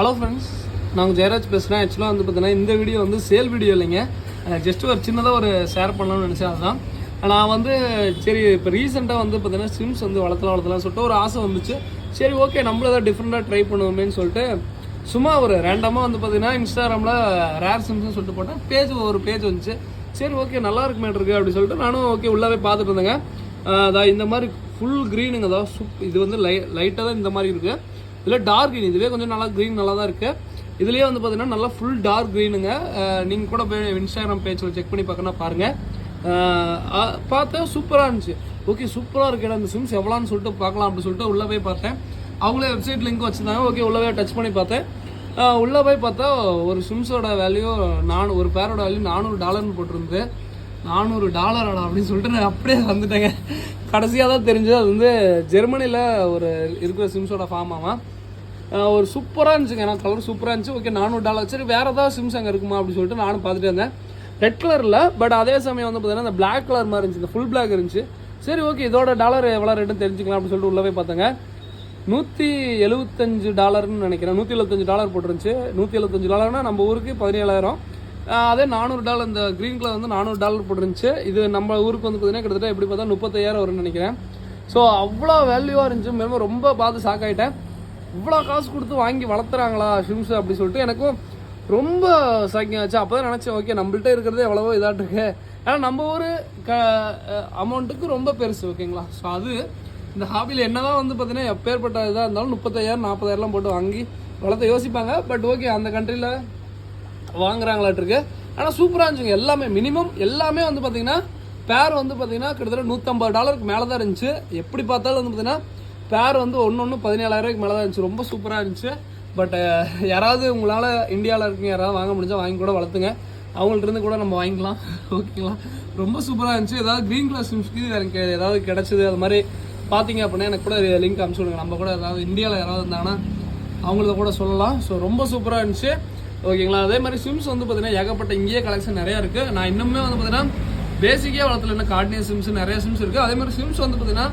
Hello friends நாங்கள் ஜெயராஜ் பேசுகிறேன் ஆக்சுவலாக வந்து பார்த்தீங்கன்னா இந்த வீடியோ வந்து சேல் வீடியோ இல்லைங்க. ஜஸ்ட் ஒரு சின்னதாக ஒரு ஷேர் பண்ணலாம்னு நினச்சேன் அதுதான். நான் வந்து சரி இப்போ ரீசெண்டாக வந்து பார்த்தீங்கன்னா சிம்ஸ் வந்து வளர்த்தலாம் வளர்த்தலாம் சொல்லிட்டு ஒரு ஆசை வந்துச்சு. சரி ஓகே நம்மளும் ஏதாவது டிஃப்ரெண்ட்டாக ட்ரை பண்ணுவோமேன்னு சொல்லிட்டு சும்மா ஒரு ரேண்டமாக வந்து பார்த்தீங்கன்னா இன்ஸ்டாகிராமில் ரேர் சிம்ஸ்னு சொல்லிட்டு போட்டேன். பேஜ் ஒரு பேஜ் வந்துச்சு. சரி ஓகே நல்லா இருக்குமே இருக்கு அப்படின்னு சொல்லிட்டு நானும் ஓகே உள்ளாவே பார்த்துட்டு இருந்தேங்க. அதான் இந்த மாதிரி ஃபுல் க்ரீனுங்க அதாவது சூப் இது வந்து லை லைட்டாக தான் இந்த மாதிரி இருக்குது இதில் டார்க் க்ரீன் இதுவே கொஞ்சம் நல்லா க்ரீன் நல்லா தான் இருக்குது இதுலேயே வந்து பார்த்தீங்கன்னா நல்லா ஃபுல் டார்க் க்ரீனுங்க நீங்கள் கூட போய் இன்ஸ்டாகிராம் பேஜில் செக் பண்ணி பார்க்கணும் பாருங்கள் பார்த்தா சூப்பராக இருந்துச்சு. ஓகே சூப்பராக இருக்கு அந்த சிம்ஸ் எவ்வளோன்னு சொல்லிட்டு பார்க்கலாம் அப்படின்னு சொல்லிட்டு உள்ளே போய் பார்த்தேன். அவங்களே வெப்சைட் லிங்க் வச்சுருந்தாங்க. ஓகே உள்ளே போய் டச் பண்ணி பார்த்தேன். உள்ளே போய் பார்த்தா ஒரு சிம்ஸோட வேல்யூ நான் ஒரு பேரோட வேல்யூ நானூறு டாலர்னு போட்டிருந்து நானூறு டாலராடா அப்படின்னு சொல்லிட்டு நான் அப்படியே வந்துட்டேங்க. கடைசியாக தான் தெரிஞ்சது அது வந்து ஜெர்மனியில் ஒரு இருக்கிற சிம்ஸோட ஃபார்ம் ஆமாம் ஒரு சூப்பராக இருந்துச்சுங்க. நான் கலர் சூப்பராக இருந்துச்சு. ஓகே நானூறு டாலர் சரி வேறு ஏதாவது சிம்ஸ் அங்கே இருக்குமா அப்படின்னு சொல்லிட்டு நானும் பார்த்துட்டு இருந்தேன். ரெட் கலரில் பட் அதே சமயம் வந்து பார்த்தீங்கன்னா அந்த பிளாக் கலர் மாதிரி இருந்துச்சு. இந்த ஃபுல் பிளாக் இருந்துச்சு. சரி ஓகே இதோட டாலர் எவ்வளோ ரேட்டுன்னு தெரிஞ்சுக்கலாம் அப்படின்னு சொல்லிட்டு உள்ளே போய் பார்த்தேங்க. நூற்றி எழுபத்தஞ்சு டாலர்னு நினைக்கிறேன். நூற்றி எழுபத்தஞ்சு டாலர் போட்டுருந்துச்சு. நூற்றி எழுபத்தஞ்சு டாலர்னா நம்ம ஊருக்கு பதினேழாயிரம். அதே நானூறு டாலர் இந்த க்ரீன் கலர் வந்து நானூறு டாலர் போட்டுருந்துச்சு. இது நம்ம ஊருக்கு வந்து பார்த்தீங்கன்னா கிட்டத்தட்ட எப்படி பார்த்தா முப்பத்தாயிரம் வரும்னு நினைக்கிறேன். ஸோ அவ்வளோ வேல்யூவாக இருந்துச்சு. மேலும் ரொம்ப பார்த்து ஷாக் ஆகிட்டேன் இவ்வளோ காசு கொடுத்து வாங்கி வளர்த்துறாங்களா ஷிம்ஸ் அப்படி சொல்லிட்டு எனக்கும் ரொம்ப சாக்கியம் ஆச்சு. அப்போ தான் நினச்சேன் ஓகே நம்மள்ட்ட இருக்கிறதே எவ்வளவோ இதாட்டு இருக்கு. ஏன்னா நம்ம ஊர் க அமௌண்ட்டுக்கு ரொம்ப பெருசு ஓகேங்களா ஸோ அது இந்த ஹாபியில் என்ன தான் வந்து பார்த்தீங்கன்னா எப்பேற்பட்ட இதாக இருந்தாலும் முப்பத்தாயிரம் நாற்பதாயிரம்லாம் போட்டு வாங்கி வளர்த்த யோசிப்பாங்க. பட் ஓகே அந்த கண்ட்ரியில் வாங்குறாங்களாட்டிருக்கு. ஆனால் சூப்பராக இருந்துச்சுங்க. எல்லாமே மினிமம் எல்லாமே வந்து பார்த்தீங்கன்னா பேர் வந்து பார்த்தீங்கன்னா கிட்டத்தட்ட நூற்றம்பது டாலருக்கு மேலே தான் இருந்துச்சு. எப்படி பார்த்தாலும் வந்து பார்த்தீங்கன்னா பேர் வந்து ஒன்று ஒன்று பதினேழாயிரூவாய்க்கு மேலே தான் இருந்துச்சு. ரொம்ப சூப்பராக இருந்துச்சு. பட் யாராவது உங்களால் இந்தியாவில் இருக்கீங்க யாராவது வாங்க முடிஞ்சால் வாங்கி கூட வளர்த்துங்க. அவங்கள்ட்ட இருந்து கூட நம்ம வாங்கிக்கலாம். ஓகேங்களா? ரொம்ப சூப்பராக இருந்துச்சு. ஏதாவது க்ரீன் கலர் சிம்ஸ்க்கு எனக்கு ஏதாவது கிடச்சிது அது மாதிரி பார்த்தீங்க அப்படின்னா எனக்கு கூட லிங்க் அனுப்பிச்சி விடுங்க. நம்ம கூட ஏதாவது இந்தியாவில் யாராவது இருந்தாங்கன்னா அவங்களத கூட சொல்லலாம். ஸோ ரொம்ப சூப்பராக இருந்துச்சு. ஓகேங்களா அதே மாதிரி ஸ்விம்ஸ் வந்து பார்த்தீங்கன்னா ஏகப்பட்ட இங்கேயே கலெக்ஷன் நிறையா இருக்குது நான் இன்னுமே வந்து பார்த்தீங்கன்னா பேசிக்காக வளர்த்துல என்ன கார்டினியர் சிம்ஸ் நிறைய சிம்ஸ் இருக்குது அதே மாதிரி சிம்ஸ் வந்து பார்த்தீங்கன்னா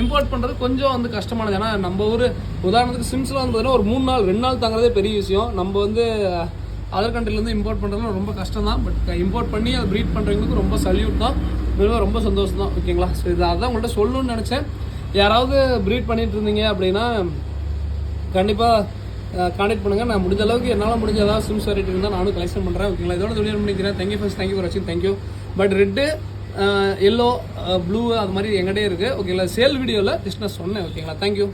இம்போர்ட் பண்ணுறது கொஞ்சம் வந்து கஷ்டமானது. ஏன்னா நம்ம ஊர் உதாரணத்துக்கு சிம்ஸில் வந்து பார்த்தீங்கன்னா ஒரு மூணு நாள் ரெண்டு நாள் தங்குறதே பெரிய விஷயம். நம்ம வந்து அதர் கண்ட்ரிலேருந்து இம்போர்ட் பண்ணுறதுலாம் ரொம்ப கஷ்டம் தான். பட் இம்போர்ட் பண்ணி அதை ப்ரீட் பண்ணுறவங்களுக்கு ரொம்ப சல்யூட் தான். மிகவும் ரொம்ப சந்தோஷம் தான். ஓகேங்களா ஸோ இது அதான் உங்கள்கிட்ட சொல்லணும்னு நினச்சேன். யாராவது ப்ரீட் பண்ணிட்டு இருந்தீங்க அப்படின்னா கண்டிப்பாக கான்டெக்ட் பண்ணுங்கள் நான் முடிஞ்ச அளவுக்கு என்னால் முடிஞ்ச ஏதாவது சிம்ஸ் வெரைட்டி இருந்தால் நானும் கலெக்ஷன் பண்ணுறேன் ஓகேங்களா? இதோட தொழில் பண்ணிக்கிறேன் thank you first thank you for வாட்சிங் thank you but red yellow blue அது மாதிரி எங்கிட்டே இருக்குது ஓகேங்களா? சேல் வீடியோவில் ஜஸ்ட் நான் சொன்னேன் ஓகேங்களா? தேங்க்யூ